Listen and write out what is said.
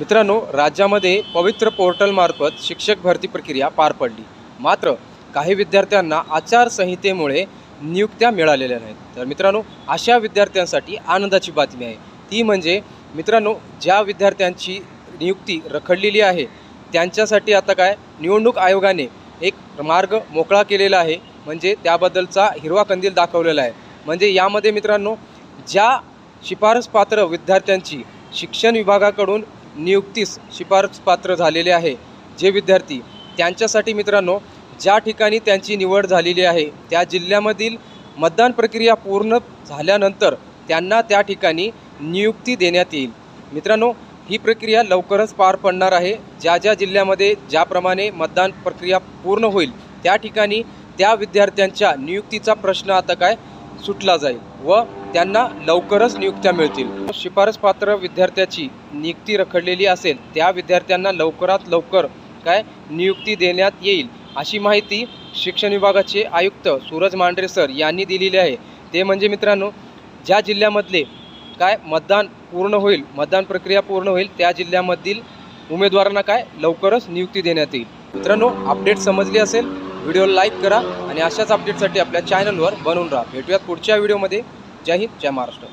मित्रांनो राज्यामध्ये पवित्र पोर्टलमार्फत शिक्षक भरती प्रक्रिया पार पडली. मात्र काही विद्यार्थ्यांना आचारसंहितेमुळे नियुक्त्या मिळालेल्या नाहीत. तर मित्रांनो अशा विद्यार्थ्यांसाठी आनंदाची बातमी आहे. ती म्हणजे मित्रांनो ज्या विद्यार्थ्यांची नियुक्ती रखडलेली आहे त्यांच्यासाठी आता काय निवडणूक आयोगाने एक मार्ग मोकळा केलेला आहे. म्हणजे त्याबद्दलचा हिरवा कंदील दाखवलेला आहे. म्हणजे यामध्ये मित्रांनो ज्या शिफारस पात्र विद्यार्थ्यांची शिक्षण विभागाकडून नियुक्तीस शिफारस पात्र झालेले आहे. जे विद्यार्थी त्यांच्यासाठी मित्रांनो ज्या ठिकाणी त्यांची निवड झालेली आहे त्या जिल्ह्यामधील मतदान प्रक्रिया पूर्ण झाल्यानंतर त्यांना त्या ठिकाणी नियुक्ती देण्यात येईल. मित्रांनो ही प्रक्रिया लवकरच पार पडणार आहे. ज्या ज्या जिल्ह्यामध्ये ज्याप्रमाणे मतदान प्रक्रिया पूर्ण होईल त्या ठिकाणी त्या विद्यार्थ्यांच्या नियुक्तीचा प्रश्न आता काय? सुटला जाईल व त्यांना लवकरच नियुक्त्या मिळतील. शिफारस पात्र विद्यार्थ्याची नियुक्ती रखडलेली असेल त्या विद्यार्थ्यांना लवकरात लवकर काय नियुक्ती देण्यात येईल अशी माहिती शिक्षण विभागाचे आयुक्त सूरज मांढरे सर यांनी दिलेली आहे. ते म्हणजे मित्रांनो ज्या जिल्ह्यामधले काय मतदान पूर्ण होईल मतदान प्रक्रिया पूर्ण होईल त्या जिल्ह्यामधील उमेदवारांना काय लवकरच नियुक्ती देण्यात येईल. मित्रांनो अपडेट समजली असेल व्हिडिओ लाईक करा आणि अशाच अपडेटसाठी आपल्या चॅनलवर बनवून राहा. भेटूयात पुढच्या व्हिडिओमध्ये. जय हिंद जय महाराष्ट्र.